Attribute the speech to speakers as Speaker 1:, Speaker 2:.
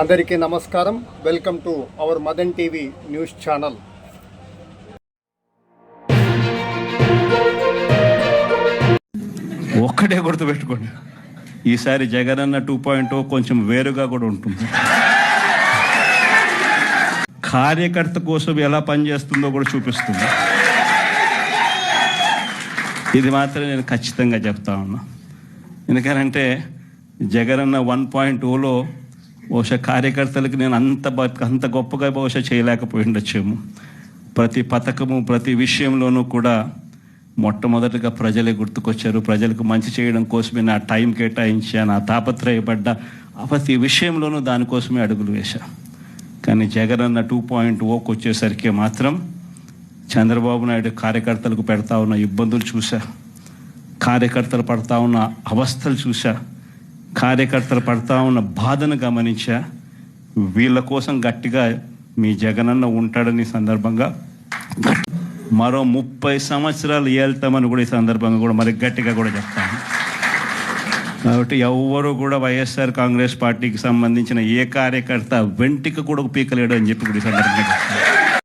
Speaker 1: అందరికీ నమస్కారం. Welcome to our Madan TV news channel
Speaker 2: ఒక్కటే గుర్తుపెట్టుకోండి. ఈసారి జగనన్న టూ పాయింట్ కొంచెం వేరుగా కూడా ఉంటుంది. కార్యకర్త కోసం ఎలా పనిచేస్తుందో కూడా చూపిస్తుంది. ఇది మాత్రం నేను ఖచ్చితంగా చెప్తా ఉన్నా. ఎందుకనంటే జగనన్న వన్ పాయింట్ ఓలో బహుశా కార్యకర్తలకు నేను అంత బ- అంత గొప్పగా బహుశా చేయలేకపోయి ఉండొచ్చేమో ప్రతి పథకము ప్రతి విషయంలోనూ కూడా మొట్టమొదటిగా ప్రజలే గుర్తుకొచ్చారు. ప్రజలకు మంచి చేయడం కోసమే నా టైం కేటాయించా నా తాపత్రయపడ్డ ప్రతి విషయంలోనూ దానికోసమే అడుగులు వేశా. కానీ జగన్ అన్న టూ పాయింట్ ఓకి వచ్చేసరికి మాత్రం చంద్రబాబు నాయుడు కార్యకర్తలకు పెడతా ఉన్న ఇబ్బందులు చూశా. కార్యకర్తలు పడతా ఉన్న అవస్థలు చూశా. కార్యకర్తలు పడతా ఉన్న బాధను గమనించా. వీళ్ళ కోసం గట్టిగా మీ జగనన్న ఉంటాడని సందర్భంగా మరో ముప్పై సంవత్సరాలు ఏళ్తామని కూడా ఈ సందర్భంగా కూడా మరి గట్టిగా కూడా చెప్తాను. కాబట్టి ఎవరు కూడా వైఎస్ఆర్ కాంగ్రెస్ పార్టీకి సంబంధించిన ఏ కార్యకర్త వెంటికి కూడా పీకలేడు అని చెప్పి కూడా ఈ సందర్భంగా చెప్తాను.